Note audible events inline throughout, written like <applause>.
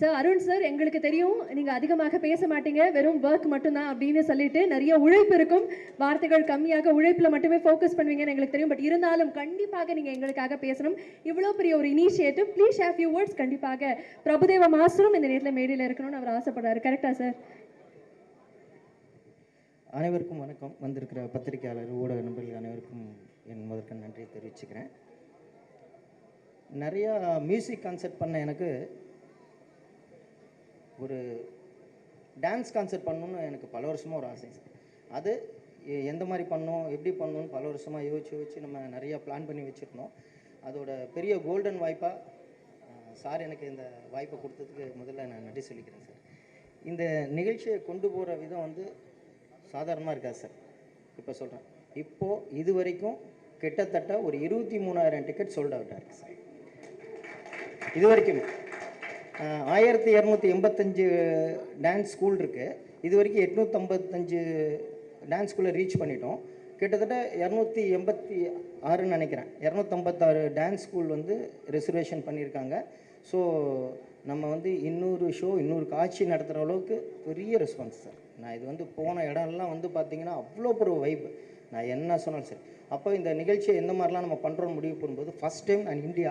Sir Arun sir எங்களுக்கு தெரியும். நீங்க அதிகமாக பேச மாட்டீங்க. வெறும் ஒர்க் மட்டும்தான் அப்படின்னு சொல்லிட்டு நிறைய உழைப்பு இருக்கும். வார்த்தைகள் கம்மியாக உழைப்புல மட்டுமே ஃபோக்கஸ் பண்ணுவீங்கன்னு எங்களுக்கு தெரியும். பட் இருந்தாலும் கண்டிப்பாக நீங்க எங்களுக்காக பேசணும். இவ்வளோ பெரிய ஒரு initiative please have you words கண்டிப்பாக. பிரபுதேவ மாஸ்டரும் இந்த நேரத்தில் மேடையில் இருக்கணும்னு அவர் ஆசைப்படுறாரு. கரெக்டா சார் அனைவருக்கும் வணக்கம். வந்திருக்கிற பத்திரிகையாளர் ஊடக நண்பர்கள் அனைவருக்கும் என் முதற்க நன்றி தெரிவிச்சுக்கிறேன். நிறையா மியூசிக் கான்சர்ட் பண்ண எனக்கு ஒரு டான்ஸ் கான்சர்ட் பண்ணணும்னு எனக்கு பல வருஷமாக ஒரு ஆசை. அது எந்த மாதிரி பண்ணணும் எப்படி பண்ணணும்னு பல வருஷமாக யோசிச்சு யோசிச்சு நம்ம நிறையா பிளான் பண்ணி வச்சுருந்தோம். அதோட பெரிய கோல்டன் வாய்ப்பாக சார் எனக்கு இந்த வாய்ப்பை கொடுத்ததுக்கு முதல்ல நான் நன்றி சொல்லிக்கிறேன் சார். இந்த நிகழ்ச்சியை கொண்டு போகிற விதம் வந்து சாதாரணமாக இருக்காது சார். இப்போ சொல்கிறேன் இப்போது இது வரைக்கும் கிட்டத்தட்ட ஒரு இருபத்தி மூணாயிரம் டிக்கெட் சோல்ட் அவுட் ஆகிருக்கு சார். இது வரைக்கும் ஆயிரத்தி இரநூத்தி எண்பத்தஞ்சு டான்ஸ் ஸ்கூல் இருக்குது இது வரைக்கும் எட்நூற்றம்பத்தஞ்சு டான்ஸ் ஸ்கூலை ரீச் பண்ணிட்டோம். கிட்டத்தட்ட இரநூத்தி எண்பத்தி ஆறுன்னு நினைக்கிறேன். இரநூத்தம்பத்தாறு டான்ஸ் ஸ்கூல் வந்து ரிசர்வேஷன் பண்ணியிருக்காங்க. ஸோ நம்ம வந்து இன்னொரு ஷோ இன்னொரு காட்சி நடத்துகிற அளவுக்கு பெரிய ரெஸ்பான்ஸ் சார். நான் இது வந்து போன இடம்லாம் வந்து பார்த்தீங்கன்னா அவ்வளோ ஒரு வைப் நான் என்ன சொன்னாலும் சரி. அப்போ இந்த நிகழ்ச்சியை எந்த மாதிரிலாம் நம்ம பண்ணுறோம் முடிவு பண்ணும்போது ஃபஸ்ட் டைம் நான் இந்தியா.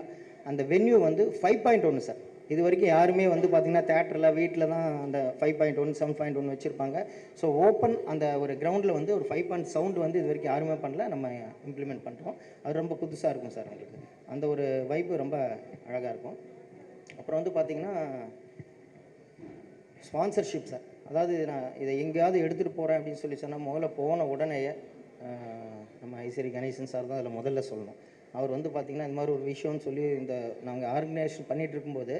அந்த வென்யூ வந்து ஃபைவ் பாயிண்ட் ஒன்று சார் இது வரைக்கும் யாருமே வந்து பார்த்திங்கன்னா தேட்டரில் வீட்டில் தான் அந்த five point one seven point one வச்சுருப்பாங்க. ஸோ ஓப்பன் அந்த ஒரு கிரவுண்டில் வந்து ஒரு ஃபைவ் பாயிண்ட் சவுண்ட் வந்து இது வரைக்கும் யாருமே பண்ணல. நம்ம இம்ப்ளிமெண்ட் பண்ணுறோம் அது ரொம்ப புதுசாக இருக்கும் சார் உங்களுக்கு. அந்த ஒரு வைப்பு ரொம்ப அழகாக இருக்கும். அப்புறம் வந்து பார்த்திங்கன்னா ஸ்பான்சர்ஷிப் சார் அதாவது நான் இதை எங்கேயாவது எடுத்துகிட்டு போகிறேன் அப்படின்னு சொல்லி சொன்னால் முதல்ல போன உடனேயே நம்ம ஐசரி கணேசன் சார் தான் அதில் முதல்ல சொல்லணும். அவர் வந்து பார்த்திங்கன்னா இந்த மாதிரி ஒரு விஷயம்னு சொல்லி இந்த நாங்கள் ஆர்கனைசேஷன் பண்ணிகிட்டு இருக்கும்போது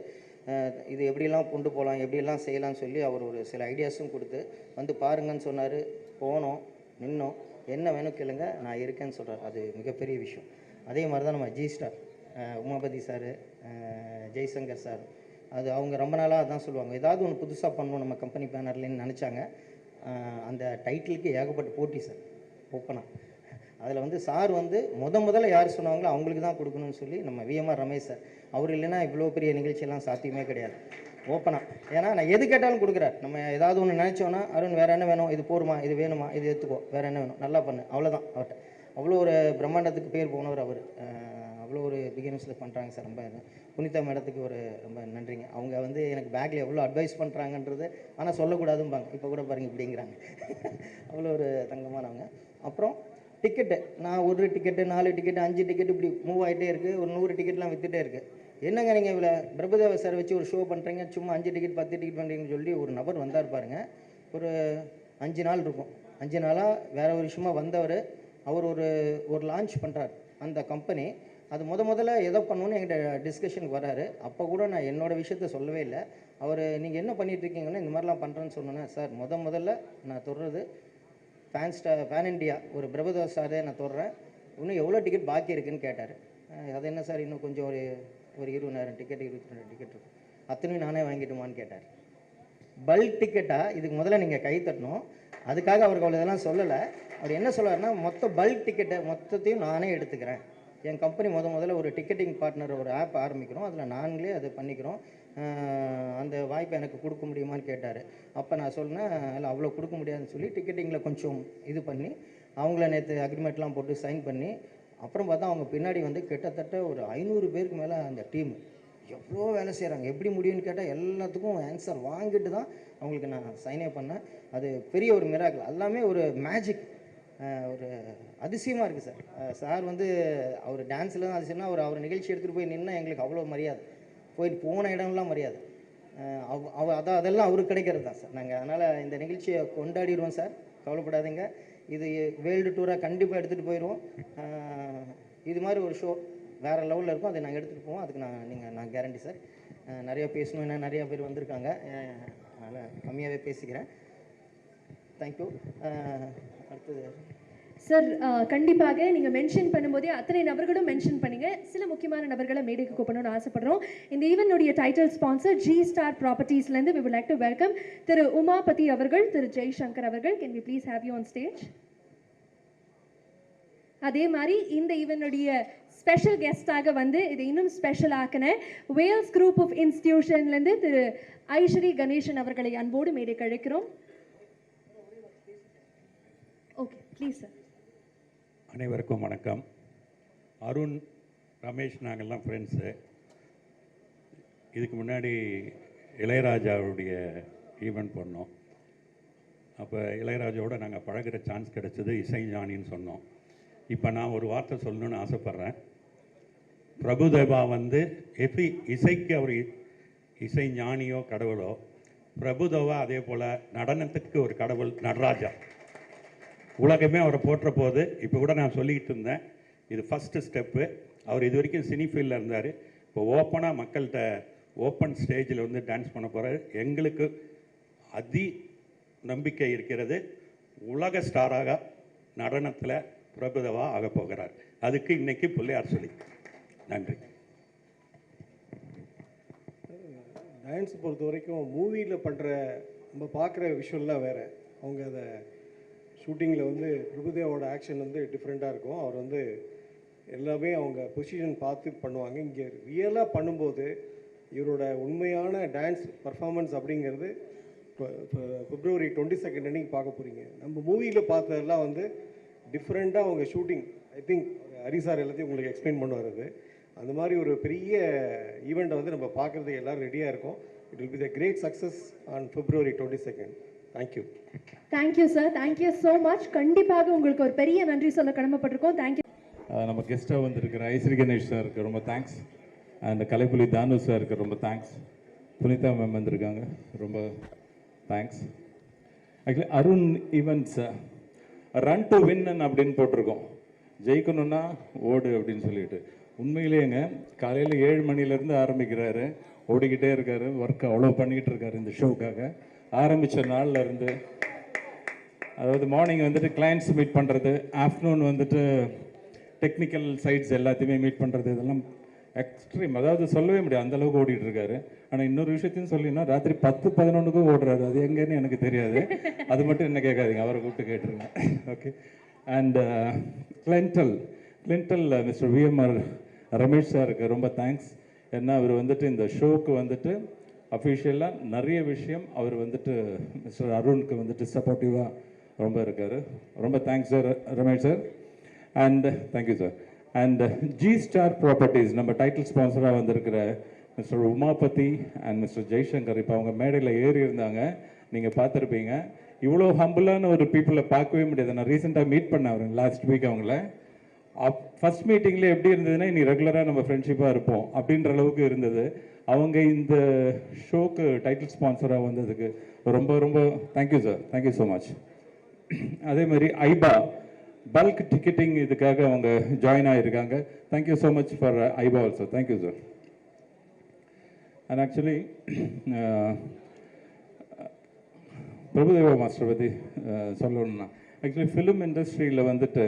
இது எப்படிலாம் கொண்டு போகலாம் எப்படிலாம் செய்யலாம்னு சொல்லி அவர் ஒரு சில ஐடியாஸும் கொடுத்து வந்து பாருங்கன்னு சொன்னார். போனோம் நின்னோம். என்ன வேணும் கேளுங்க நான் இருக்கேன்னு சொல்கிறார் அது மிகப்பெரிய விஷயம். அதே மாதிரி தான் நம்ம G star Umapathi sir Jaishankar sir அது அவங்க ரொம்ப நாளாக அதான் சொல்லுவாங்க. ஏதாவது ஒன்று புதுசாக பண்ணணும் நம்ம கம்பெனி பேனர்லேன்னு நினச்சாங்க. அந்த டைட்டிலுக்கு ஏகப்பட்ட போட்டி சார் ஓப்பனாக அதில் வந்து சார் வந்து முத முதல்ல யார் சொன்னாங்களோ அவங்களுக்கு தான் கொடுக்கணும்னு சொல்லி நம்ம விஎம்ஆர் ரமேஷ் சார். அவர் இல்லைன்னா இவ்வளோ பெரிய நிகழ்ச்சியெல்லாம் சாத்தியமே கிடையாது. ஓப்பனாக ஏன்னா நான் எது கேட்டாலும் கொடுக்குறார். நம்ம ஏதாவது ஒன்று நினச்சோன்னா அருண் வேறு என்ன வேணும்? இது போருமா? இது வேணுமா? இது எடுத்துக்கோ. வேறு என்ன வேணும்? நல்லா பண்ணு. அவ்வளோதான் அவர்கிட்ட அவ்வளோ ஒரு பிரம்மாண்டத்துக்கு பேர் போனவர் அவர். அவ்வளோ ஒரு பிகினர்ஸில் பண்ணுறாங்க சார். ரொம்ப புனிதா மேடத்துக்கு ஒரு ரொம்ப நன்றிங்க. அவங்க வந்து எனக்கு பேக்கில் எவ்வளோ அட்வைஸ் பண்ணுறாங்கன்றது ஆனால் சொல்லக்கூடாதும்பாங்க. இப்போ கூட பாருங்கள் இப்படிங்கிறாங்க. <laughs> அவ்வளோ ஒரு தங்கமானவங்க. அப்புறம் டிக்கெட்டு நான் ஒரு டிக்கெட்டு நாலு டிக்கெட்டு அஞ்சு டிக்கெட் இப்படி மூவ் ஆகிட்டே இருக்குது ஒரு நூறு டிக்கெட்லாம் வித்துட்டே இருக்குது என்னங்க நீங்கள் இவ்வளோ பிரபுதேவ சார் வச்சு ஒரு ஷோ பண்ணுறீங்க சும்மா அஞ்சு டிக்கெட் பத்து டிக்கெட் பண்ணுறீங்கன்னு சொல்லி ஒரு நபர் வந்தார் பாருங்கள் ஒரு அஞ்சு நாள் இருக்கும். அஞ்சு நாளாக வேறு ஒரு விஷயமா வந்தவர் அவர் ஒரு ஒரு லான்ச் பண்ணுறார் அந்த கம்பெனி அது முத முதல்ல எதை பண்ணணும்னு எங்கிட்ட டிஸ்கஷனுக்கு வராரு. அப்போ கூட நான் என்னோட விஷயத்த சொல்லவே இல்லை. அவர் நீங்கள் என்ன பண்ணிட்டு இருக்கீங்கன்னு இந்த மாதிரிலாம் பண்ணுறேன்னு சொன்னோன்னே சார் முத முதல்ல நான் தொடுறது ஃபேன் ஸ்டா ஃபேன் இண்டியா ஒரு பிரபுதாஸ் சாரே நான் தொடுறேன். இன்னும் எவ்வளோ டிக்கெட் பாக்கி இருக்குன்னு கேட்டார். அது என்ன சார் இன்னும் கொஞ்சம் ஒரு ஒரு இருபதாயிரம் டிக்கெட் இருபத்தி ரெண்டு டிக்கெட் இருக்கும். அத்தனையும் நானே வாங்கிட்டுமான்னு கேட்டார். பல்க் டிக்கெட்டாக இதுக்கு முதல்ல நீங்கள் கை தட்டணும். அதுக்காக அவருக்கு அவ்வளோ இதெல்லாம் சொல்லலை. அவர் என்ன சொல்றாருன்னா மொத்த பல்க் டிக்கெட்டை மொத்தத்தையும் நானே எடுத்துக்கிறேன். என் கம்பெனி முத முதல்ல ஒரு டிக்கெட்டிங் பார்ட்னர் ஒரு ஆப் ஆரம்பிக்கிறோம். அதில் நாங்களே அதை பண்ணிக்கிறோம். அந்த வாய்ப்பை எனக்கு கொடுக்க முடியுமான்னு கேட்டார். அப்போ நான் சொன்னேன் இல்லை அவ்வளோ கொடுக்க முடியாதுன்னு சொல்லி டிக்கெட்டிங்கில் கொஞ்சம் இது பண்ணி அவங்கள நேற்று அக்ரிமெண்ட்லாம் போட்டு சைன் பண்ணி அப்புறம் பார்த்தா அவங்க பின்னாடி வந்து கிட்டத்தட்ட ஒரு ஐநூறு பேருக்கு மேலே அந்த டீம் எவ்வளோ வேலை செய்கிறாங்க எப்படி முடியும்னு கேட்டால் எல்லாத்துக்கும் ஆன்சர் வாங்கிட்டு தான் அவங்களுக்கு நான் சைனே பண்ணேன். அது பெரிய ஒரு மிராக்கள் எல்லாமே ஒரு மேஜிக் ஒரு அதிசயமாக இருக்குது சார். சார் வந்து அவர் டான்ஸில் தான் அதிசயம்னா அவர் அவர் நிகழ்ச்சி எடுத்துகிட்டு போய் நின்று எங்களுக்கு அவ்வளோ மரியாதை. போயிட்டு போன இடம்லாம் மரியாதை. அவ் அவ அதான் அதெல்லாம் அவருக்கு கிடைக்கிறது தான் சார். நாங்கள் அதனால் இந்த நிகழ்ச்சியை கொண்டாடிடுவோம் சார். கவலைப்படாதீங்க. இது வேர்ல்டு டூராக கண்டிப்பாக எடுத்துகிட்டு போயிடுவோம். இது மாதிரி ஒரு ஷோ வேறு லெவலில் இருக்கும். அதை நாங்கள் எடுத்துகிட்டு போவோம். அதுக்கு நான் நீங்கள் நான் கேரண்டி சார். நிறையா பேசணும். ஏன்னா நிறையா பேர் வந்திருக்காங்க. அதனால் கம்மியாகவே பேசிக்கிறேன். தேங்க்யூ uh, அடுத்தது. சார் uh, கண்டிப்பாக நீங்க மென்ஷன் பண்ணும்போதே அத்தனை நபர்களும் மென்ஷன் பண்ணுங்க. சில முக்கியமான நபர்களை மேடைக்கு கூப்பிடணும்னு ஆசைப்படுறோம். இந்த ஈவனுடைய title sponsor G star ப்ராப்பர்ட்டிஸ்லேருந்து we would like to welcome திரு உமாபதி அவர்கள் திரு ஜெய்சங்கர் அவர்கள். Can we please have you on stage அதே மாதிரி இந்த ஈவனுடைய ஸ்பெஷல் கெஸ்டாக வந்து இதை இன்னும் ஸ்பெஷல் ஆக்கின வேல்ஸ் குரூப் ஆஃப் இன்ஸ்டிடியூஷன்லேருந்து திரு ஐஸ்வரி கணேசன் அவர்களை அன்போடு மேடைக்கு அழைக்கிறோம் ஓகே ப்ளீஸ் சார் அனைவருக்கும் வணக்கம். அருண் ரமேஷ் நாங்கள்லாம் ஃப்ரெண்ட்ஸு இதுக்கு முன்னாடி இளையராஜாவுடைய ஈவெண்ட் பண்ணோம். அப்போ இளையராஜாவோட நாங்கள் பழகுற சான்ஸ் கிடச்சிது இசைஞானின்னு சொன்னோம். இப்போ நான் ஒரு வார்த்தை சொல்லணும்னு ஆசைப்பட்றேன். பிரபுதேவா வந்து எஃபி இசைக்கு அவர் இசை ஞானியோ கடவுளோ பிரபுதேவா அதே போல் நடனத்துக்கு ஒரு கடவுள் நடராஜா. உலகமே அவரை போற்ற போது இப்போ கூட நான் சொல்லிக்கிட்டு இருந்தேன். இது ஃபஸ்ட்டு ஸ்டெப்பு அவர் இது வரைக்கும் சினி ஃபீல்டில் இருந்தார். இப்போ ஓப்பனாக மக்கள்கிட்ட ஓப்பன் ஸ்டேஜில் வந்து டான்ஸ் பண்ண போகிறாரு எங்களுக்கு அதி நம்பிக்கை இருக்கிறது. உலக ஸ்டாராக நடனத்தில் பிரபுதவாக ஆக போகிறார். அதுக்கு இன்றைக்கி பிள்ளையார் சொல்லி. நன்றி. டான்ஸ் பொறுத்த வரைக்கும் மூவியில் பண்ணுற நம்ம பார்க்குற விஷயம்லாம் வேறு. அவங்க அதை ஷூட்டிங்கில் வந்து பிரபுதேவோட ஆக்ஷன் வந்து டிஃப்ரெண்ட்டாக இருக்கும். அவர் வந்து எல்லாமே அவங்க பொசிஷன் பார்த்து பண்ணுவாங்க. இங்கே ரியலாக பண்ணும்போது இவரோட உண்மையான டான்ஸ் பர்ஃபார்மன்ஸ் அப்படிங்கிறது இப்போ பிப்ரவரி டுவெண்ட்டி செகண்ட் அன்னைக்கு பார்க்க போகிறீங்க நம்ம மூவியில் பார்த்ததெல்லாம் வந்து டிஃப்ரெண்ட்டாக அவங்க shooting I think Hari sir எல்லாத்தையும் உங்களுக்கு எக்ஸ்பிளைன் பண்ணுவார் அது. அந்த மாதிரி ஒரு பெரிய ஈவெண்ட்டை வந்து நம்ம பார்க்குறதுக்கு எல்லோரும் ரெடியாக இருக்கும். It will be the great success on February twenty second thank you thank you sir thank you so much கண்டிப்பாக உங்களுக்கு ஒரு பெரிய நன்றி சொல்ல கடமைப்பட்டிருக்கோம். தேங்க்யூ அஹ் நம்ம கெஸ்ட்டாக வந்திருக்கிற ஐஸ்வரி கணேஷ் சாருக்கு ரொம்ப தேங்க்ஸ் அண்ட் கலைப்புலி தானு சாருக்கு ரொம்ப தேங்க்ஸ் புனிதா மேம் வந்திருக்காங்க. ரொம்ப thanks actually Arun events run to win அப்படின்னு போட்டிருக்கோம். ஜெயிக்கணும்னா ஓடு அப்படின்னு சொல்லிட்டு. உண்மையிலேங்க காலையில் ஏழு மணிலேருந்து ஆரம்பிக்கிறாரு. ஓடிக்கிட்டே இருக்காரு. ஒர்க் அவ்வளோ பண்ணிக்கிட்டு இருக்காரு இந்த ஷோக்காக ஆரம்பித்த நாளில் இருந்து அதாவது மார்னிங் வந்துட்டு கிளைண்ட்ஸ் மீட் பண்ணுறது ஆஃப்டர்நூன் வந்துட்டு டெக்னிக்கல் சைட்ஸ் எல்லாத்தையுமே மீட் பண்ணுறது இதெல்லாம் எக்ஸ்ட்ரீம் அதாவது சொல்லவே முடியாது அந்தளவுக்கு ஓடிட்டு இருக்காரு. ஆனால் இன்னொரு விஷயத்தையும் சொல்லினா ராத்திரி பத்து பதினொன்றுக்கும் ஓடுறாரு. அது எங்கேன்னு எனக்கு தெரியாது. அது மட்டும் என்ன கேட்காதீங்க அவரை கூப்பிட்டு கேட்டுருங்க. ஓகே அண்ட் கிளென்டல் கிளென்டல் மிஸ்டர் விஎம்ஆர் ரமேஷ் சாருக்கு ரொம்ப தேங்க்ஸ் ஏன்னா அவர் வந்துட்டு இந்த ஷோக்கு வந்துட்டு அஃபிஷியலாக நிறைய விஷயம் அவர் வந்துட்டு மிஸ்டர் அருணுக்கு வந்துட்டு சப்போர்ட்டிவாக ரொம்ப இருக்கார். ரொம்ப thanks sir Ramesh sir and thank you sir and G star properties நம்ம டைட்டில் ஸ்பான்சராக வந்திருக்கிற mister Umapathi and mister Jaishankar இப்போ அவங்க மேடையில் ஏறி இருந்தாங்க. நீங்கள் பார்த்துருப்பீங்க. இவ்வளோ ஹம்பிளான ஒரு பீப்புளை பார்க்கவே முடியாது. நான் ரீசெண்டாக மீட் பண்ணேன் அவருங்க லாஸ்ட் வீக் அவங்கள. அப் ஃபஸ்ட் மீட்டிங்கில் எப்படி இருந்ததுன்னா இனி ரெகுலராக நம்ம ஃப்ரெண்ட்ஷிப்பாக இருப்போம் அப்படின்ற அளவுக்கு இருந்தது. அவங்க இந்த ஷோக்கு டைட்டில் ஸ்பான்சராக வந்ததுக்கு ரொம்ப ரொம்ப thank you sir thank you so much அதே மாதிரி ஐபா பல்க் டிக்கெட்டிங் இதுக்காக அவங்க ஜாயின் ஆகியிருக்காங்க thank you so much for ஐபா also thank you sir and actually Prabhudeva master பற்றி uh, சொல்லணும்னா ஆக்சுவலி ஃபிலிம் இண்டஸ்ட்ரியில் வந்துட்டு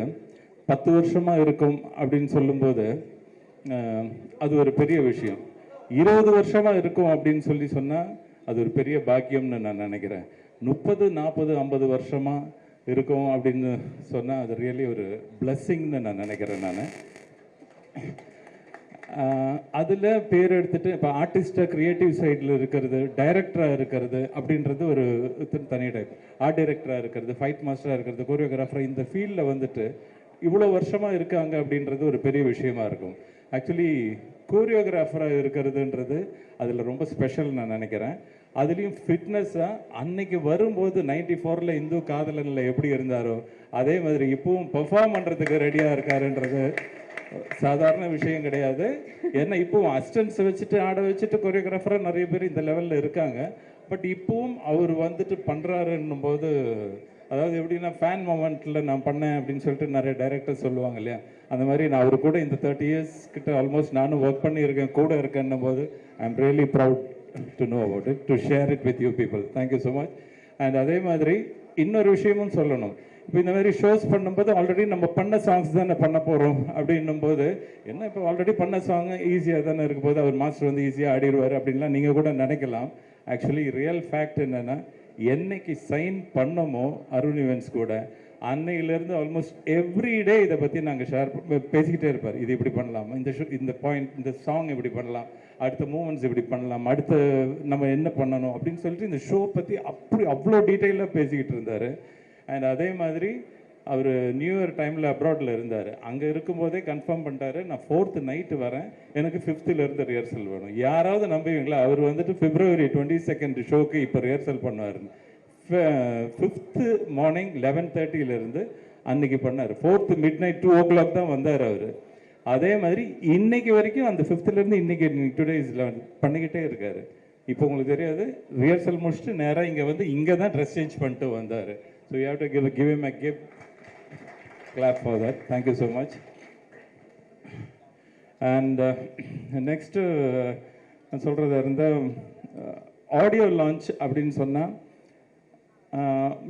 பத்து வருஷமாக இருக்கும் அப்படின்னு சொல்லும்போது uh, அது ஒரு பெரிய விஷயம். இருபது வருஷமாக இருக்கும் அப்படின்னு சொல்லி சொன்னால் அது ஒரு பெரிய பாக்கியம்னு நான் நினைக்கிறேன். முப்பது நாற்பது ஐம்பது வருஷமாக இருக்கும் அப்படின்னு சொன்னால் அது ரியலி ஒரு பிளஸ்ஸிங்னு நான் நினைக்கிறேன் நான். அதில் பேர் எடுத்துட்டு இப்போ ஆர்டிஸ்டாக க்ரியேட்டிவ் சைடில் இருக்கிறது டைரக்டராக இருக்கிறது அப்படின்றது ஒரு தனி டைப் ஆர்ட் டைரக்டராக இருக்கிறது ஃபைட் மாஸ்டராக இருக்கிறது கோரியோகிராஃபர் இந்த ஃபீல்டில் வந்துட்டு இவ்வளோ வருஷமாக இருக்காங்க அப்படின்றது ஒரு பெரிய விஷயமா இருக்கும். ஆக்சுவலி கோரியோகிராஃபராக இருக்கிறதுன்றது அதில் ரொம்ப ஸ்பெஷல் நான் நினைக்கிறேன். அதுலேயும் ஃபிட்னஸ்ஸாக அன்னைக்கு வரும்போது நைன்டி ஃபோரில் இந்து காதலனில் எப்படி இருந்தாரோ அதே மாதிரி இப்பவும் பெர்ஃபார்ம் பண்ணுறதுக்கு ரெடியாக இருக்காருன்றது சாதாரண விஷயம் கிடையாது. ஏன்னா இப்போவும் அஸ்டன்ஸ் வச்சுட்டு ஆட வச்சுட்டு கொரியோகிராஃபராக நிறைய பேர் இந்த லெவலில் இருக்காங்க. பட் இப்போவும் அவர் வந்துட்டு பண்ணுறாருன்னும் போது அதாவது எப்படின்னா ஃபேன் மூமெண்ட்டில் நான் பண்ணேன் அப்படின்னு சொல்லிட்டு நிறைய டைரக்டர் சொல்லுவாங்க இல்லையா? அந்த மாதிரி நான் அவர் கூட இந்த தேர்ட்டி இயர்ஸ் கிட்ட ஆல்மோஸ்ட் நானும் ஒர்க் பண்ணியிருக்கேன் கூட இருக்கேன்னும் போது I am really proud to know about it to share it with you people thank you so much and அதே மாதிரி இன்னொரு விஷயமும் சொல்லணும். இப்போ இந்த மாதிரி ஷோஸ் பண்ணும்போது ஆல்ரெடி நம்ம பண்ண சாங்ஸ் தானே பண்ண போகிறோம் அப்படின்னும் போது என்ன இப்போ ஆல்ரெடி பண்ண சாங் ஈஸியாக தானே இருக்கும் போது அவர் மாஸ்டர் வந்து ஈஸியாக ஆடிடுவார் அப்படின்லாம் நீங்கள் கூட நினைக்கலாம். ஆக்சுவலி ரியல் ஃபேக்ட் என்னென்னா என்னைக்கு சைன் பண்ணமோ அருண் இவன்ஸ் கூட அன்னையிலேருந்து ஆல்மோஸ்ட் எவ்ரி டே இதை பற்றி நாங்கள் ஷேர் பேசிக்கிட்டே இருப்பார். இது இப்படி பண்ணலாம் இந்த ஷோ இந்த பாயிண்ட் இந்த சாங் இப்படி பண்ணலாம் அடுத்த மூமெண்ட்ஸ் இப்படி பண்ணலாம் அடுத்து நம்ம என்ன பண்ணணும் அப்படின்னு சொல்லிட்டு இந்த ஷோ பற்றி அப்படி அவ்வளோ டீட்டெயிலாக பேசிக்கிட்டு இருந்தார். அண்ட் அதே மாதிரி அவர் நியூ இயர் டைமில் அப்ராடில் இருந்தார். அங்கே இருக்கும்போதே கன்ஃபார்ம் பண்ணிட்டாரு. நான் ஃபோர்த்து நைட்டு வரேன். எனக்கு ஃபிஃப்த்துலேருந்து ரிஹர்சல் வேணும். யாராவது நம்புவீங்களா? அவர் வந்துட்டு பிப்ரவரி டுவெண்ட்டி செகண்ட் ஷோக்கு இப்போ ரிஹர்சல் பண்ணுவாருன்னு ஃபிஃப்த்து மார்னிங் லெவன் தேர்ட்டியிலேருந்து அன்னைக்கு பண்ணார். Fourth midnight two o'clock தான் வந்தார் அவர். அதே மாதிரி இன்னைக்கு வரைக்கும் அந்த ஃபிஃப்த்துலேருந்து இன்னைக்கு டுடே இஸ் லெவன் பண்ணிக்கிட்டே இருக்கார். இப்போ உங்களுக்கு தெரியாது. ரிஹர்சல் முடிச்சுட்டு நேராக இங்கே வந்து இங்கே தான் ட்ரெஸ் சேஞ்ச் பண்ணிட்டு வந்தார். So you have to give give him a gift clap for that thank you so much and next நான் சொல்கிறதா இருந்தால் ஆடியோ uh, லான்ச் அப்படின்னு சொன்னால்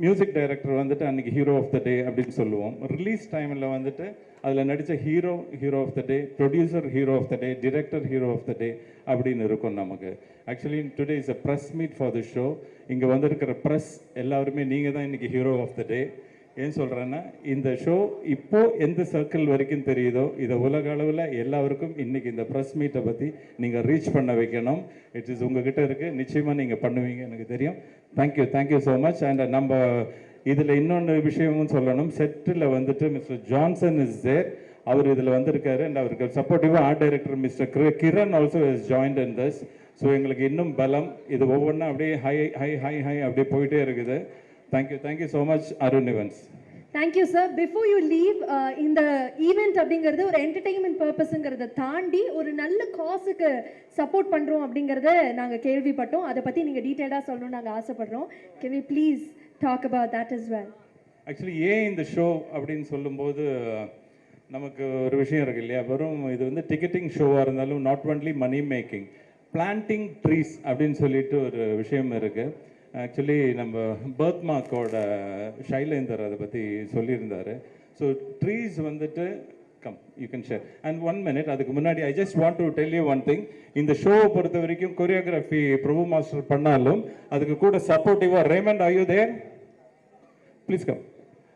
மியூசிக் டைரக்டர் வந்துட்டு அன்றைக்கி ஹீரோ ஆஃப் த டே அப்படின்னு சொல்லுவோம். ரிலீஸ் டைமில் வந்துட்டு அதில் நடித்த hero hero of the day producer hero of the day director hero of the day அப்படின்னு இருக்கும் நமக்கு. Actually today is a press meet for the show இங்கே வந்திருக்கிற ப்ரெஸ் எல்லாருமே நீங்கள் தான் இன்றைக்கி ஹீரோ ஆஃப் த டே ஏன் சொல்கிறேன்னா இந்த ஷோ இப்போது எந்த சர்க்கிள் வரைக்கும் தெரியுதோ இதை உலக அளவில் எல்லாருக்கும் இன்றைக்கி இந்த ப்ரெஸ் மீட்டை பற்றி நீங்கள் ரீச் பண்ண வைக்கணும். இட் இஸ் உங்ககிட்ட இருக்குது நிச்சயமாக நீங்கள் பண்ணுவீங்க எனக்கு தெரியும். Thank you thank you so much and நம்ம இதில் இன்னொன்று விஷயமும் சொல்லணும். செட்டில் வந்துட்டு மிஸ்டர் ஜான்சன் இஸ் தேர் அவர் இதில் வந்திருக்காரு. அண்ட் அவருக்கு சப்போர்ட்டிவாக art director mister Kiran also is joined in this so எங்களுக்கு இன்னும் பலம். இது ஒவ்வொன்றா அப்படியே ஹை ஹை ஹை ஹை அப்படியே போயிட்டே இருக்குது. Thank you thank you so much Arun events thank you sir before you leave இந்த ஈவெண்ட் அப்படிங்கிறது ஒரு என்டர்டெயின்மெண்ட் பர்பஸுங்கிறத தாண்டி ஒரு நல்ல காசுக்கு சப்போர்ட் பண்ணுறோம் அப்படிங்கிறத நாங்கள் கேள்விப்பட்டோம். அதை பற்றி நீங்கள் டீட்டெயிலாக சொல்லணும்னு நாங்கள் ஆசைப்படுறோம். Can we please talk about that is well actually ஏன் இந்த ஷோ அப்படின்னு சொல்லும்போது நமக்கு ஒரு விஷயம் இருக்கு இல்லையா? வெறும் இது வந்து டிக்கெட்டிங் ஷோவாக இருந்தாலும் not only money making planting trees அப்படின்னு சொல்லிட்டு ஒரு விஷயம் இருக்குது ஆக்சுவலி நம்ம பர்த் மார்க்கோட ஷைலேந்தர் அதை பற்றி சொல்லியிருந்தாரு. ஸோ ட்ரீஸ் வந்துட்டு come you can share and one minute அதுக்கு முன்னாடி I just want to tell you one thing இந்த ஷோவை பொறுத்த வரைக்கும் கொரியோகிராஃபி பிரபு மாஸ்டர் பண்ணாலும் அதுக்கு கூட சப்போர்ட்டிவாக Raymond are you there please come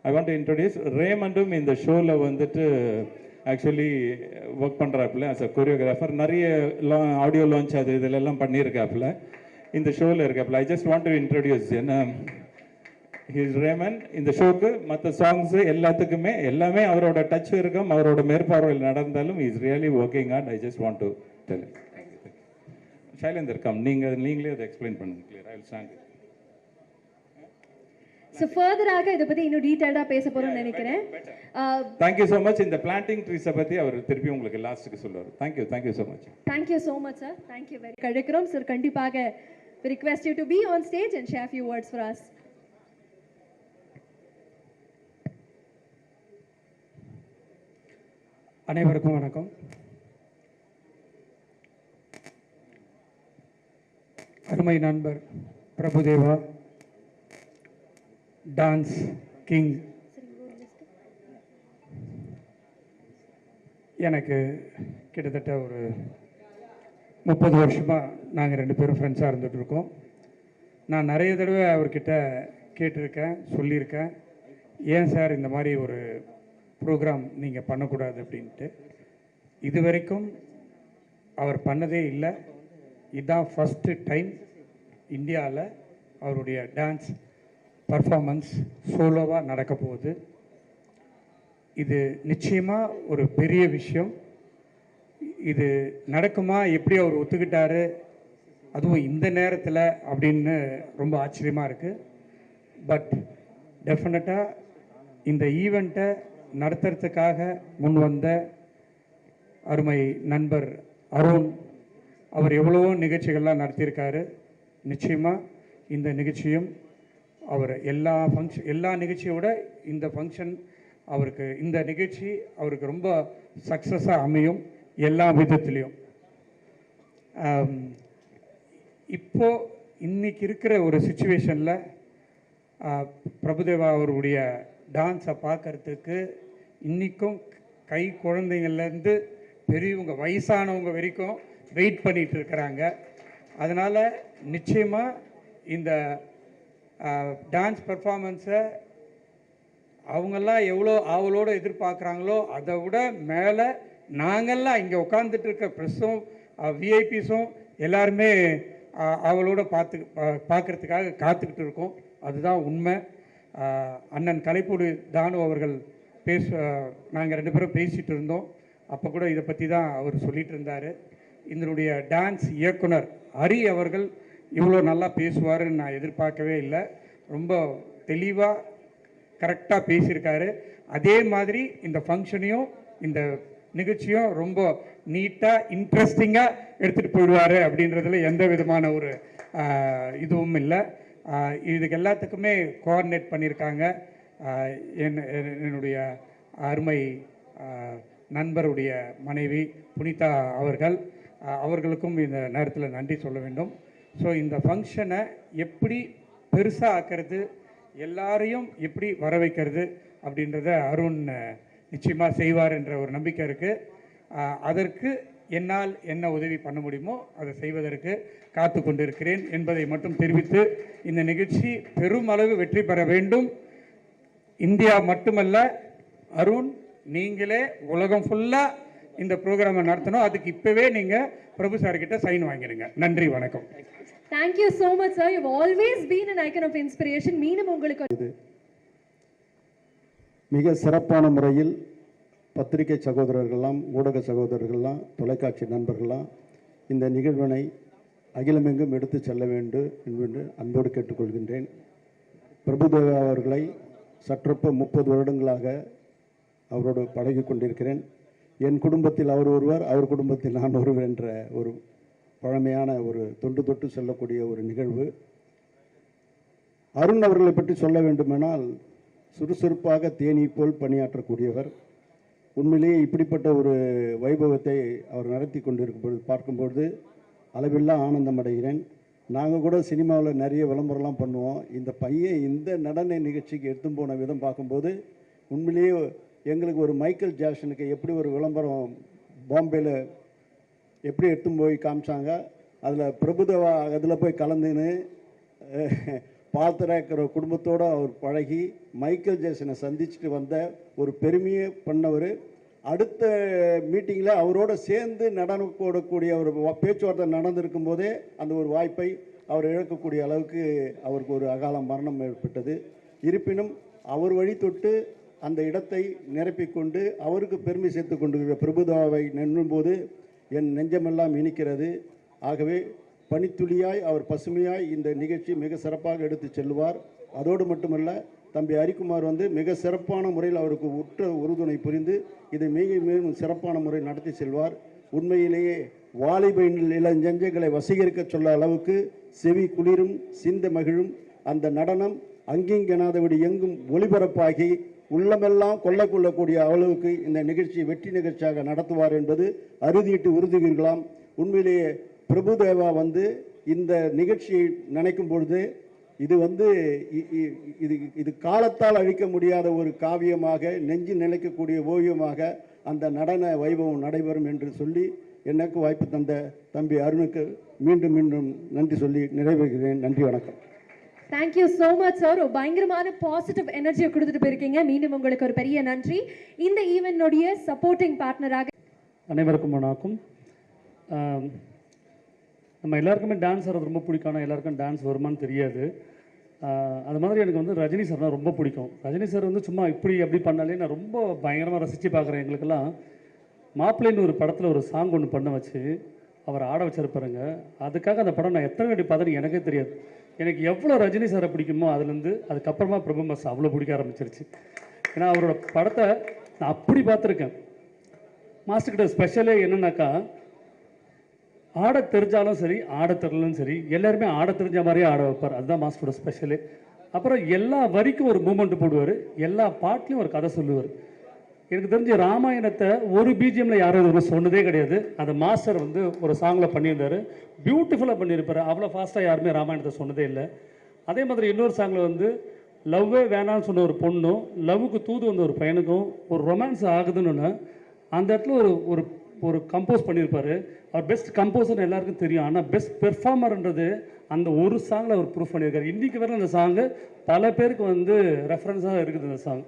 I want to introduce ரேமண்டும் இந்த ஷோவில் வந்துட்டு ஆக்சுவலி ஒர்க் பண்ணுறாப்புல ஆஸ் அ கொரியோகிராஃபர் நிறைய லா ஆடியோ லான்ச் அது இதிலெல்லாம் பண்ணியிருக்காப்புல. இந்த ஷோவில் இருக்காப்புல I just want to introduce என்ன ஹிஸ் ரேமன் இந்த ஷோக்கு மற்ற சாங்ஸு எல்லாத்துக்குமே எல்லாமே அவரோட டச் இருக்கும் அவரோட மேற்பார்வையில் நடந்தாலும் is really working at I just want to tell Shailender come நீங்கள் நீங்களே அதை எக்ஸ்பிளைன் பண்ணுங்க. Clear I will stand so ஃபர்தராக இதை பற்றி இன்னும் டீட்டெயில்டாக பேச போகிறோம்னு நினைக்கிறேன். தேங்க்யூ ஸோ மச் இந்த பிளான்டிங் ட்ரீஸை பற்றி அவர் திருப்பி உங்களுக்கு லாஸ்ட்டுக்கு சொல்லுவார். Thank you thank you so much thank you so much sir thank you very கழிக்கிறோம் சார் கண்டிப்பாக request you be on stage and share a few words for us. அனைவருக்கும் வணக்கம் அருமை நண்பர் பிரபுதேவா டான்ஸ் கிங் எனக்கு கிட்டத்தட்ட ஒரு முப்பது வருஷமாக நாங்கள் ரெண்டு பேரும் ஃப்ரெண்ட்ஸாக இருந்துகிட்ருக்கோம் நான் நிறைய தடவை அவர்கிட்ட கேட்டிருக்கேன் சொல்லியிருக்கேன். ஏன் சார் இந்த மாதிரி ஒரு ப்ரோக்ராம் நீங்கள் பண்ணக்கூடாது அப்படின்ட்டு. இது வரைக்கும் அவர் பண்ணதே இல்லை. இதுதான் ஃபஸ்ட்டு டைம் இந்தியாவில் அவருடைய டான்ஸ் பர்ஃபார்மன்ஸ் சோலோவாக நடக்க போகுது. இது நிச்சயமாக ஒரு பெரிய விஷயம். இது நடக்குமா? எப்படி அவர் ஒத்துக்கிட்டாரு? அதுவும் இந்த நேரத்தில் அப்படின்னு ரொம்ப ஆச்சரியமாக இருக்குது பட் டெஃபினட்டாக இந்த ஈவெண்ட்டை நடத்துறதுக்காக முன் வந்த அருமை நண்பர் அருண் அவர் எவ்வளவோ நிகழ்ச்சிகள்லாம் நடத்தியிருக்காரு. நிச்சயமாக இந்த நிகழ்ச்சியும் அவர் எல்லா ஃபங்க்ஷன் எல்லா நிகழ்ச்சியோட இந்த ஃபங்க்ஷன் அவருக்கு இந்த நிகழ்ச்சி அவருக்கு ரொம்ப சக்ஸஸாக அமையும். எல்லா விதத்துலேயும். இப்போது இப்போ இன்னைக்கு இருக்கிற ஒரு சுச்சுவேஷனில் பிரபுதேவா அவருடைய டான்ஸை பார்க்கறதுக்கு இன்றைக்கும் கை குழந்தைங்கள்லேருந்து பெரியவங்க வயசானவங்க வரைக்கும் வெயிட் பண்ணிகிட்டு இருக்கிறாங்க. அதனால் நிச்சயமாக இந்த டான்ஸ் பெர்ஃபார்மன்ஸை அவங்கெல்லாம் எவ்வளோ ஆவலோடு எதிர்பார்க்குறாங்களோ அதை விட மேலே நாங்கள்லாம் இங்கே உட்காந்துட்டு இருக்க ப்ரெஸ்ஸும் விஐபிஸும் எல்லாருமே அவளோட பார்த்து பா- பார்க்கறதுக்காக காத்துக்கிட்டு இருக்கோம் அதுதான் உண்மை. அண்ணன் கலைப்பூடு தானு அவர்கள் பேச நாங்கள் ரெண்டு பேரும் பேசிகிட்டு இருந்தோம் அப்போ கூட இதை பற்றி தான் அவர் சொல்லிகிட்டு இருந்தார் இதனுடைய டான்ஸ் இயக்குனர் ஹரி அவர்கள் இவ்வளோ நல்லா பேசுவாருன்னு நான் எதிர்பார்க்கவே இல்லை. ரொம்ப தெளிவாக கரெக்டாக பேசியிருக்காரு. அதே மாதிரி இந்த ஃபங்க்ஷனையும் இந்த நிகழ்ச்சியும் ரொம்ப நீட்டாக இன்ட்ரெஸ்டிங்காக எடுத்துகிட்டு போயிடுவார் அப்படின்றதுல எந்த விதமான ஒரு இதுவும் இல்லை. இதுக்கு எல்லாத்துக்குமே கோஆர்டினேட் பண்ணியிருக்காங்க. என் என்னுடைய அருமை நண்பருடைய மனைவி புனிதா அவர்கள். அவர்களுக்கும் இந்த நேரத்தில் நன்றி சொல்ல வேண்டும். ஸோ இந்த ஃபங்க்ஷனை எப்படி பெருசாக ஆக்கிறது எல்லாரையும் எப்படி வர வைக்கிறது அப்படின்றத அருண் நிச்சயமாக செய்வார் என்ற ஒரு நம்பிக்கை இருக்குது அதற்கு என்னால் என்ன உதவி பண்ண முடியுமோ அதை செய்வதற்கு காத்து கொண்டிருக்கிறேன் என்பதை மட்டும் தெரிவித்து இந்த நிகழ்ச்சி பெருமளவு வெற்றி பெற வேண்டும். இந்தியா மட்டுமல்ல அருண் நீங்களே உலகம் ஃபுல்லாக இந்த ப்ரோக்ராமை நடத்தணும். அதுக்கு இப்போவே நீங்கள் பிரபு சார் கிட்ட சைன் வாங்கிடுங்க. நன்றி வணக்கம். Thank you so much sir you always been an icon of inspiration மீண்டும் உங்களுக்கு மிக சிறப்பான முறையில் பத்திரிகை சகோதரர்கள்லாம் ஊடக சகோதரர்கள்லாம் தொலைக்காட்சி நண்பர்கள்லாம் இந்த நிகழ்வினை அகிலமெங்கும் எடுத்து செல்ல வேண்டும் என்று அன்போடு கேட்டுக்கொள்கின்றேன். பிரபுதேவா அவர்களை சற்றொப்ப முப்பது வருடங்களாக அவரோடு பழகி கொண்டிருக்கிறேன். என் குடும்பத்தில் அவர் ஒருவர் அவர் குடும்பத்தில் நான் ஒருவர் என்ற ஒரு பழமையான ஒரு தொண்டு தொட்டு செல்லக்கூடிய ஒரு நிகழ்வு. அருண் அவர்களை பற்றி சொல்ல வேண்டுமானால் சுறுசுறுப்பாக தேனீ போல் பணியாற்றக்கூடியவர். உண்மையிலேயே இப்படிப்பட்ட ஒரு வைபவத்தை அவர் நடத்தி கொண்டிருக்கும்போது பார்க்கும்பொழுது அளவில்லா ஆனந்தம் அடைகிறேன். நாங்கள் கூட சினிமாவில் நிறைய விளம்பரம்லாம் பண்ணுவோம். இந்த பையன் இந்த நடன நிகழ்ச்சிக்கு எடுத்துன்னு போன விதம் பார்க்கும்போது உண்மையிலேயே எங்களுக்கு ஒரு மைக்கேல் ஜாக்சனுக்கு எப்படி ஒரு விளம்பரம் பாம்பேயில் எப்படி எடுத்துன்னு போய் காமிச்சாங்க அதில் பிரபுதவா அதில் போய் கலந்துன்னு பாத்திரக்கிற குடும்பத்தோடு அவர் பழகி மைக்கேல் ஜேசனை சந்திச்சுட்டு வந்த ஒரு பெருமையை பண்ணவர். அடுத்த மீட்டிங்கில் அவரோட சேர்ந்து நடனம் போடக்கூடிய ஒரு பேச்சுவார்த்தை நடந்திருக்கும் போதே அந்த ஒரு வாய்ப்பை அவர் இழக்கக்கூடிய அளவுக்கு அவருக்கு ஒரு அகால மரணம் ஏற்பட்டது. இருப்பினும் அவர் வழி தொட்டு அந்த இடத்தை நிரப்பிக்கொண்டு அவருக்கு பெருமை சேர்த்து கொண்டிருக்கிற பிரபுதாவை நின்றும்போது என் நெஞ்சமெல்லாம் இனிக்கிறது. ஆகவே பனித்துளியாய் அவர் பசுமையாய் இந்த நிகழ்ச்சி மிக சிறப்பாக எடுத்து செல்வார் அதோடு மட்டுமல்ல தம்பி ஹரிக்குமார் வந்து மிக சிறப்பான முறையில் அவருக்கு உற்ற உறுதுணை புரிந்து இதை மிக மிகவும் சிறப்பான முறையில் நடத்தி செல்வார். உண்மையிலேயே வாலிப இளஞ்செஞ்சங்களை வசீகரிக்க சொல்ல அளவுக்கு செவி குளிரும் சிந்த மகிழும். அந்த நடனம் அங்கிங்கெனாதபடி எங்கும் ஒளிபரப்பாகி உள்ளமெல்லாம் கொள்ள கொள்ளக்கூடிய அளவுக்கு இந்த நிகழ்ச்சியை வெற்றி நிகழ்ச்சியாக நடத்துவார் என்பது அறுதியிட்டு உறுதிகளாம் உண்மையிலேயே பிரபுதேவா வந்து இந்த நிகழ்ச்சியை நினைக்கும் பொழுது இது வந்து இ- இ- இது இது காலத்தால் அழிக்க முடியாத ஒரு காவியமாக நெஞ்சு நிலைக்கக்கூடிய ஓவியமாக அந்த நடன வைபவம் நடைபெறும் என்று சொல்லி எனக்கு வாய்ப்பு தந்த தம்பி அருணுக்கு மீண்டும் மீண்டும் நன்றி சொல்லி நிறைவேறுகிறேன். நன்றி வணக்கம். தேங்க்யூ ஸோ மச் சார் ஒரு பயங்கரமான பாசிட்டிவ் எனர்ஜியை கொடுத்துட்டு போயிருக்கீங்க. மீண்டும் உங்களுக்கு ஒரு பெரிய நன்றி. இந்த ஈவென்ட்னுடைய சப்போர்ட்டிங் பார்ட்னராக அனைவருக்கும் வணக்கம். நம்ம எல்லாருக்குமே டான்ஸ் ஆடுறது ரொம்ப பிடிக்கும். ஆனால் எல்லாருக்கும் டான்ஸ் வருமான்னு தெரியாது. அது மாதிரி எனக்கு வந்து ரஜினி சார்னா ரொம்ப பிடிக்கும். ரஜினி சார் வந்து சும்மா இப்படி அப்படி பண்ணாலே நான் ரொம்ப பயங்கரமாக ரசித்து பார்க்குறேன் எங்களுக்கெல்லாம். மாப்பிள்ளைன்னு ஒரு படத்தில் ஒரு சாங் ஒன்று பண்ண வச்சு அவர் ஆட வச்சிருப்பாருங்க அதுக்காக அந்த படம் நான் எத்தனை வாட்டி பார்த்தேன்னு எனக்கே தெரியாது. எனக்கு எவ்வளோ ரஜினி சாரை பிடிக்குமோ அதுலேருந்து அதுக்கப்புறமா பிரபு மாஸ் அவ்வளோ பிடிக்க ஆரம்பிச்சிருச்சு. ஏன்னா அவரோட படத்தை நான் அப்படி பார்த்துருக்கேன். மாஸ்டர்கிட்ட ஸ்பெஷலே என்னன்னாக்கா ஆட தெரிஞ்சாலும் சரி ஆட தெரியலும் சரி எல்லாருமே ஆட தெரிஞ்ச மாதிரியே ஆட வைப்பார். அதுதான் மாஸ்டரோட ஸ்பெஷலு அப்புறம் எல்லா வரிக்கும் ஒரு மூமெண்ட் போடுவார். எல்லா பாட்லையும் ஒரு கதை சொல்லுவார். எனக்கு தெரிஞ்ச ராமாயணத்தை ஒரு பிஜிஎம்ல யாரும் இது சொன்னதே கிடையாது. அந்த மாஸ்டர் வந்து ஒரு சாங்கில் பண்ணியிருந்தார். பியூட்டிஃபுல்லாக பண்ணியிருப்பார். அவ்வளோ ஃபாஸ்ட்டாக யாருமே ராமாயணத்தை சொன்னதே இல்லை. அதே மாதிரி இன்னொரு சாங்கில் வந்து லவ்வே வேணாம்னு சொன்ன ஒரு பொண்ணும் லவ்வுக்கு தூது வந்த ஒரு பையனுக்கும் ஒரு ரொமான்ஸ் ஆகுதுன்னு அந்த இடத்துல ஒரு ஒரு ஒரு கம்போஸ் பண்ணியிருப்பார். அவர் பெஸ்ட் கம்போசர் எல்லாருக்கும் தெரியும். ஆனால் பெஸ்ட் பெர்ஃபார்மர்ன்றது அந்த ஒரு சாங்கில் அவர் ப்ரூஃப் பண்ணியிருக்காரு. இன்றைக்கு வரை அந்த சாங்கு பல பேருக்கு வந்து ரெஃபரன்ஸாக இருக்குது அந்த சாங்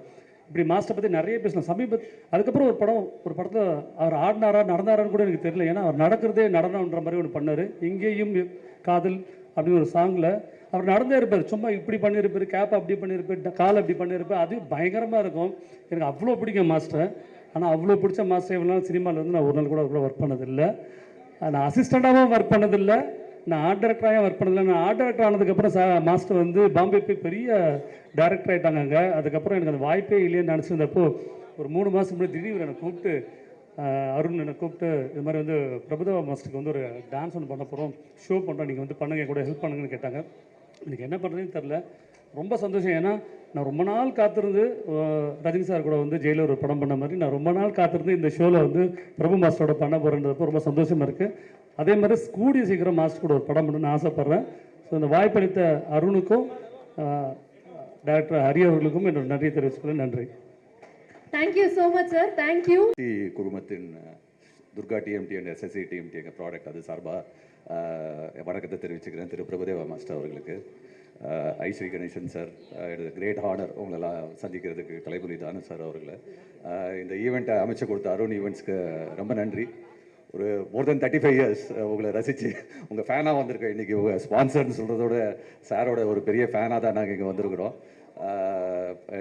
இப்படி மாஸ்டர் பற்றி நிறைய பேசலாம். சமீப அதுக்கப்புறம் ஒரு படம் ஒரு படத்தில் அவர் ஆடினாரா நடந்தாரான்னு கூட எனக்கு தெரியல. ஏன்னா அவர் நடக்கிறதே நடனம்ன்ற மாதிரி ஒன்று பண்ணார். இங்கேயும் காதல் அப்படின்னு ஒரு சாங்கில் அவர் நடந்தே இருப்பார். சும்மா இப்படி பண்ணியிருப்பார் கேப் அப்படி பண்ணியிருப்பார் கால் அப்படி பண்ணியிருப்பார். அது பயங்கரமாக இருக்கும். எனக்கு அவ்வளோ பிடிக்கும் மாஸ்டர் ஆனால் அவ்வளோ பிடிச்ச மாஸ்டர் இவ்வளோ சினிமாவில் வந்து நான் ஒரு நாள் கூட அவ்வளோ ஒர்க் பண்ணதில்லை. நான் அசிஸ்டண்ட்டாகவும் ஒர்க் பண்ணதில்லை. நான் ஆர்ட் டேரக்டராகவும் ஒர்க் பண்ணதில்லை. நான் ஆர்ட் டேரக்டர் ஆனதுக்கப்புறம் சா மாஸ்டர் வந்து பாம்பே போய் பெரிய டேரக்டர் ஆகிட்டாங்க அங்கே. அதுக்கப்புறம் எனக்கு அந்த வாய்ப்பே இல்லைன்னு நினச்சிருந்தப்போ ஒரு மூணு மாதம் முன்னாடி திடீர்னு என்னை கூப்பிட்டு அருண் என்னை கூப்பிட்டு இது மாதிரி வந்து பிரபுதேவா மாஸ்டருக்கு வந்து ஒரு டான்ஸ் ஒன்று பண்ண போகிறோம் ஷோ பண்ணுறோம் நீங்கள் வந்து பண்ணுங்க கூட ஹெல்ப் பண்ணுங்கன்னு கேட்டாங்க. எனக்கு என்ன பண்ணுறதுன்னு தெரில ரொம்ப சந்தோஷம். ஏன்னா நான் ரொம்ப நாள் காத்திருந்து ரஜினி சார் கூட வந்து ஜெயிலர் ஒரு படம் பண்ண மாதிரி நான் ரொம்ப நாள் காத்திருந்து இந்த ஷோவில் வந்து பிரபு மாஸ்டரோட பண்ண போகிறேன்றப்போ ரொம்ப சந்தோஷமாக இருக்குது அதே மாதிரி கூடிய சீக்கிரம் மாஸ்டர் கூட ஒரு படம் பண்ணணும்னு ஆசைப்பட்றேன். ஸோ இந்த வாய்ப்பளித்த அருணுக்கும் டைரக்டர் ஹரி அவர்களுக்கும் என்னோட நன்றி. தெரிவிச்சுக்கிறேன் நன்றி thank you so much sir thank you குழுமத்தின் Durga TMT and SSC TMT எங்கள் ப்ராடக்ட் அது சார்பாக வணக்கத்தை தெரிவிச்சுக்கிறேன். திரு. பிரபுதேவா மாஸ்டர் அவர்களுக்கு. Ishari Ganesan sir it great honour உங்களெல்லாம் சந்திக்கிறதுக்கு கலைபுலி தானு சார் அவர்களை. இந்த ஈவெண்ட்டை அமைச்சு கொடுத்த அருண் ஈவெண்ட்ஸ்க்கு ரொம்ப நன்றி. ஒரு more than thirty five years உங்களை ரசித்து உங்கள் ஃபேனாக வந்திருக்கேன் இன்றைக்கி உங்கள் ஸ்பான்சர்னு சொல்கிறதோட சாரோட ஒரு பெரிய ஃபேனாக தான் நாங்கள் இங்கே வந்திருக்கிறோம்.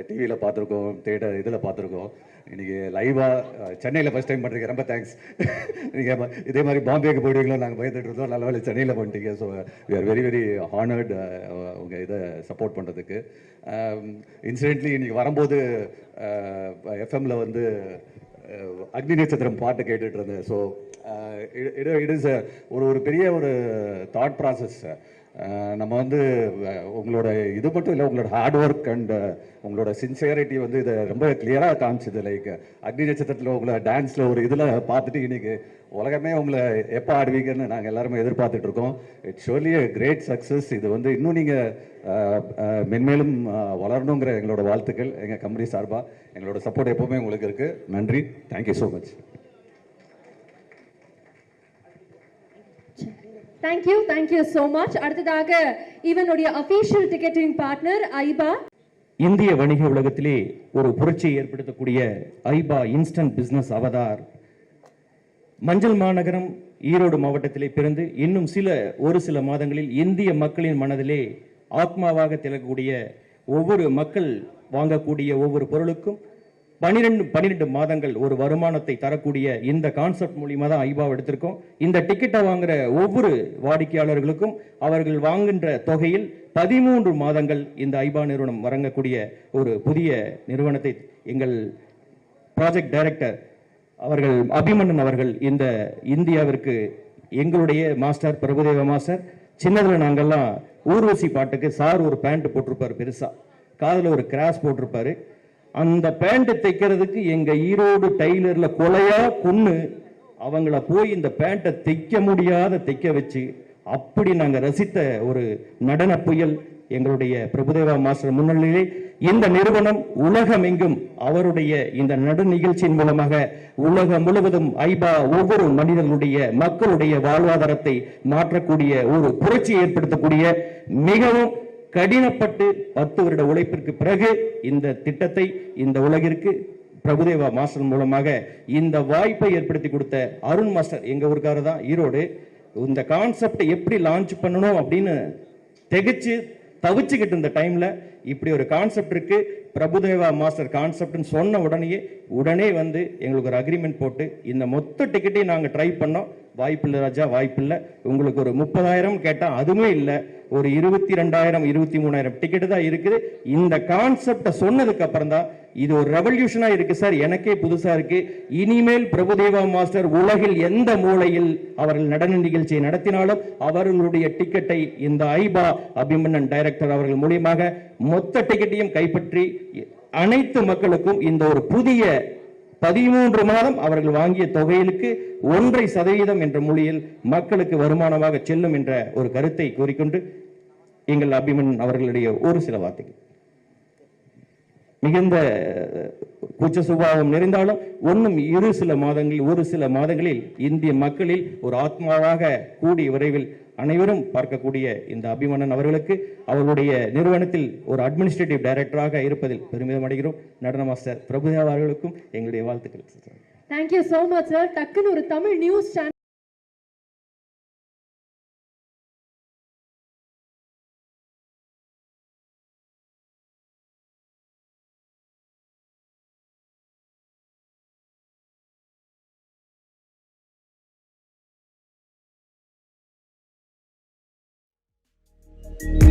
டிவியில் பார்த்துருக்கோம் தேட்டர் இதில் பார்த்துருக்கோம். இன்றைக்கி லைவாக சென்னையில் ஃபஸ்ட் டைம் பண்ணுறீங்க ரொம்ப தேங்க்ஸ் <laughs> நீங்கள் இதே மாதிரி பாம்பேக்கு போயிடுவீங்களோ நாங்கள் பயந்துட்டு இருந்தோம். நல்ல வேலை சென்னையில் பண்ணிட்டீங்க. So we are very very honoured உங்கள் இதை சப்போர்ட் பண்ணுறதுக்கு இன்சிடென்ட்லி இன்றைக்கி வரும்போது எஃப்எம்மில் வந்து அக்னி நட்சத்திரம் பாட்டு கேட்டுட்டு இருந்தேன். ஸோ இட் இட் இஸ் ஒரு ஒரு பெரிய ஒரு தாட் ப்ராசஸ் நம்ம வந்து உங்களோட இது மட்டும் இல்லை உங்களோட ஹார்ட் ஒர்க் அண்ட் உங்களோட சின்சியரிட்டி வந்து இதை ரொம்ப கிளியராக காமிச்சது. லைக் அக்னி நட்சத்திரத்தில் உங்களை டான்ஸில் ஒரு இதில் பார்த்துட்டு இன்னைக்கு உலகமே உங்களை எப்போ ஆடுவீங்கன்னு நாங்கள் எல்லாருமே எதிர்பார்த்துட்டு இருக்கோம். இட்ஸ் ஷோர்லி கிரேட் சக்ஸஸ் இது வந்து இன்னும் நீங்கள் மென்மேலும் வளரணுங்கிற எங்களோட வாழ்த்துக்கள் எங்கள் கம்பெனி சார்பாக எங்களோட சப்போர்ட் எப்போவுமே உங்களுக்கு இருக்குது நன்றி. Thank you so much thank you thank you so much அடுத்ததாக இவனுடைய அஃபீஷியல் டிக்கெட்டிங் பார்ட்னர் ஐபா இந்திய வணிக உலகத்திலே ஒரு புரட்சியை ஏற்படுத்தக்கூடிய ஐபா இன்ஸ்டன்ட் பிசினஸ் அவதார். மஞ்சள் மாநகரம் ஈரோடு மாவட்டத்திலே பிறந்து இன்னும் சில ஒரு சில மாதங்களில் இந்திய மக்களின் மனதிலே ஆத்மாவாக திலகக்கூடிய ஒவ்வொரு மக்கள் வாங்கக்கூடிய ஒவ்வொரு பொருளுக்கும் பனிரெண்டு பன்னிரெண்டு மாதங்கள் ஒரு வருமானத்தை தரக்கூடிய இந்த கான்செப்ட் மூலியமாக தான் ஐபாவ் எடுத்திருக்கோம். இந்த டிக்கெட்டை வாங்குற ஒவ்வொரு வாடிக்கையாளர்களுக்கும் அவர்கள் வாங்குகின்ற தொகையில் பதிமூன்று மாதங்கள் இந்த ஐபா நிறுவனம் வழங்கக்கூடிய ஒரு புதிய நிறுவனத்தை எங்கள் ப்ராஜெக்ட் டைரக்டர் அவர்கள் அபிமன்னன் அவர்கள் இந்த இந்தியாவிற்கு எங்களுடைய மாஸ்டர் பிரபுதேவ மாஸ்டர் சின்னதில் நாங்கள்லாம் ஊர்வசி பாட்டுக்கு சார் ஒரு பேண்ட் போட்டிருப்பார் பெருசாக காதில் ஒரு கிராஸ் போட்டிருப்பாரு. அந்த பேண்ட் தைக்கிறதுக்கு எங்க ஈரோடு டைலர்ல கொலையா கொன்னு அவங்கள போய் இந்த பேண்ட்டை தைக்க முடியாத தைக்க வச்சு அப்படி நாங்க ரசித்த ஒரு நடன புயல் எங்களுடைய பிரபுதேவா மாஸ்டர் முன்னிலையிலே இந்த நிறுவனம் உலகமெங்கும் அவருடைய இந்த நடு நிகழ்ச்சியின் மூலமாக உலகம் முழுவதும் ஐபா ஒவ்வொரு மனிதர்களுடைய மக்களுடைய வாழ்வாதாரத்தை மாற்றக்கூடிய ஒரு புரட்சி ஏற்படுத்தக்கூடிய மிகவும் கடினப்பட்டு பத்து வருட உழைப்பிற்கு பிறகு இந்த திட்டத்தை இந்த உலகிற்கு பிரபுதேவா மாஸ்டர் மூலமாக இந்த வாய்ப்பை ஏற்படுத்தி கொடுத்த அருண் மாஸ்டர் எங்க ஊருக்காரர் தான் ஈரோடு. இந்த கான்செப்டை எப்படி லான்ச் பண்ணணும் அப்படின்னு திகைச்சு தவிச்சுக்கிட்டு இருந்த டைம்ல இப்படி ஒரு கான்செப்ட் இருக்கு. பிரபுதேவா மாஸ்டர் கான்செப்ட்னு சொன்ன உடனேயே உடனே வந்து எங்களுக்கு ஒரு அக்ரிமெண்ட் போட்டு இந்த மொத்த டிக்கெட்டையும் நாங்கள் ட்ரை பண்ணோம். வாய்ப்பில்லை ராஜா வாய்ப்பில்லை. உங்களுக்கு ஒரு முப்பதாயிரம் கேட்டால் அதுவுமே இல்லை. ஒரு இருபத்தி ரெண்டாயிரம் இருபத்தி மூணாயிரம் டிக்கெட் தான் இருக்குது. இந்த கான்செப்டை சொன்னதுக்கு அப்புறம் தான் இது ஒரு ரெவல்யூஷனாக இருக்குது சார். எனக்கே புதுசாக இருக்குது இனிமேல் பிரபுதேவா மாஸ்டர் உலகில் எந்த மூலையில் அவர்கள் நடன நிகழ்ச்சியை நடத்தினாலும் அவர்களுடைய டிக்கெட்டை இந்த ஐபா அபிமன்னன் டைரக்டர் அவர்கள் மூலியமாக மொத்த டிக்கெட்டையும் கைப்பற்றி அனைத்து மக்களுக்கும் இந்த ஒரு புதிய பதிமூன்று மாதம் அவர்கள் வாங்கிய தொகையிலுக்கு ஒன்றை சதவீதம் என்ற மொழியில் மக்களுக்கு வருமானமாக செல்லும் என்ற ஒரு கருத்தை கூறிக்கொண்டு எங்கள் அபிமன் அவர்களுடைய ஒரு சில வார்த்தைகள். மிகுந்த கூச்ச சுபாவம் நிறைந்தாலும் ஒன்றும் இரு சில மாதங்களில் ஒரு சில மாதங்களில் இந்திய மக்களில் ஒரு ஆத்மாவாக கூடி விரைவில் அனைவரும் பார்க்கக்கூடிய இந்த அபிமன்னன் அவர்களுக்கு அவர்களுடைய நிறுவனத்தில் ஒரு அட்மினிஸ்ட்ரேட்டிவ் டைரக்டராக இருப்பதில் பெருமிதம் அடைகிறோம் நடன மாஸ்டர் பிரபுதேவா அவர்களுக்கும் எங்களுடைய வாழ்த்துக்கள் தேங்க்யூ சோ மச் சார் டக்குன்னு ஒரு தமிழ் நியூஸ் சேனல்